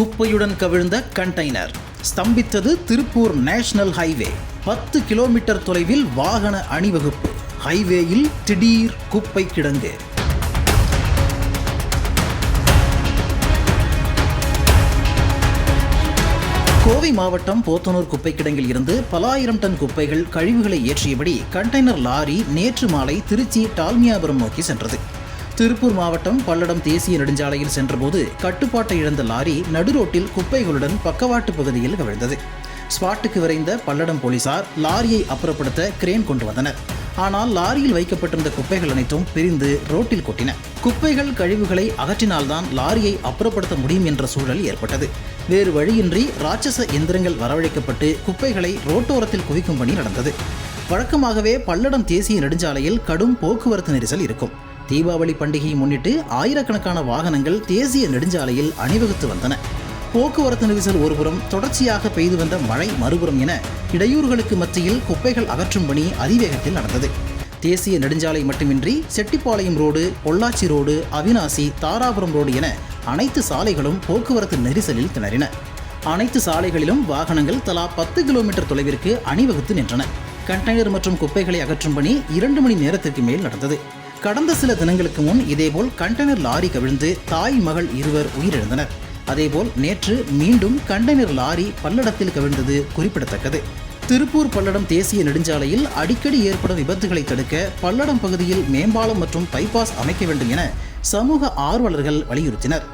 குப்பையுடன் கவிழ்ந்த கண்டெய்னர். ஸ்தம்பித்தது Tiruppur national highway. பத்து கிலோமீட்டர் தொலைவில் வாகன அணிவகுப்பு. ஹைவேயில் திடீர் குப்பை கிடங்கு. கோவை மாவட்டம் போத்தனூர் குப்பை கிடங்கில் இருந்து பல ஆயிரம் டன் குப்பைகள் கழிவுகளை ஏற்றியபடி கண்டெய்னர் லாரி நேற்று மாலை திருச்சி டால்மியாபுரம் நோக்கி சென்றது. திருப்பூர் மாவட்டம் பல்லடம் தேசிய நெடுஞ்சாலையில் சென்றபோது கட்டுப்பாட்டை இழந்த லாரி நடுரோட்டில் குப்பைகளுடன் பக்கவாட்டு பகுதியில் கவிழ்ந்தது. ஸ்பாட்டுக்கு விரைந்த பல்லடம் போலீசார் லாரியை அப்புறப்படுத்த கிரேன் கொண்டு வந்தனர். ஆனால் லாரியில் வைக்கப்பட்டிருந்த குப்பைகள் அனைத்தும் பிரிந்து ரோட்டில் கொட்டின. குப்பைகள் கழிவுகளை அகற்றினால்தான் லாரியை அப்புறப்படுத்த முடியும் என்ற சூழல் ஏற்பட்டது. வேறு வழியின்றி ராட்சச எந்திரங்கள் வரவழைக்கப்பட்டு குப்பைகளை ரோட்டோரத்தில் குவிக்கும் பணி நடந்தது. வழக்கமாகவே பல்லடம் தேசிய நெடுஞ்சாலையில் கடும் போக்குவரத்து நெரிசல் இருக்கும். தீபாவளி பண்டிகையை முன்னிட்டு ஆயிரக்கணக்கான வாகனங்கள் தேசிய நெடுஞ்சாலையில் அணிவகுத்து வந்தன. போக்குவரத்து நெரிசல் ஒருபுறம் தொடர்ச்சியாக பெய்து வந்த மழை மறுபுறம் என இடையூறுகளுக்கு மத்தியில் குப்பைகள் அகற்றும் பணி அதிவேகத்தில் நடந்தது. தேசிய நெடுஞ்சாலை மட்டுமின்றி Chettipalayam road Pollachi road Avinashi Dharapuram road என அனைத்து சாலைகளும் போக்குவரத்து நெரிசலில் திணறின. அனைத்து சாலைகளிலும் வாகனங்கள் தலா பத்து கிலோமீட்டர் தொலைவிற்கு அணிவகுத்து நின்றன. கண்டெய்னர் மற்றும் குப்பைகளை அகற்றும் பணி இரண்டு மணி நேரத்திற்கு மேல் நடந்தது. கடந்த சில தினங்களுக்கு முன் இதேபோல் கண்டெய்னர் லாரி கவிழ்ந்து தாய் மகள் இருவர் உயிரிழந்தனர். அதேபோல் நேற்று மீண்டும் கண்டெய்னர் லாரி பல்லடத்தில் கவிழ்ந்தது குறிப்பிடத்தக்கது. திருப்பூர் பல்லடம் தேசிய நெடுஞ்சாலையில் அடிக்கடி ஏற்படும் விபத்துகளை தடுக்க பல்லடம் பகுதியில் மேம்பாலம் மற்றும் பைபாஸ் அமைக்க வேண்டும் என சமூக ஆர்வலர்கள் வலியுறுத்தினர்.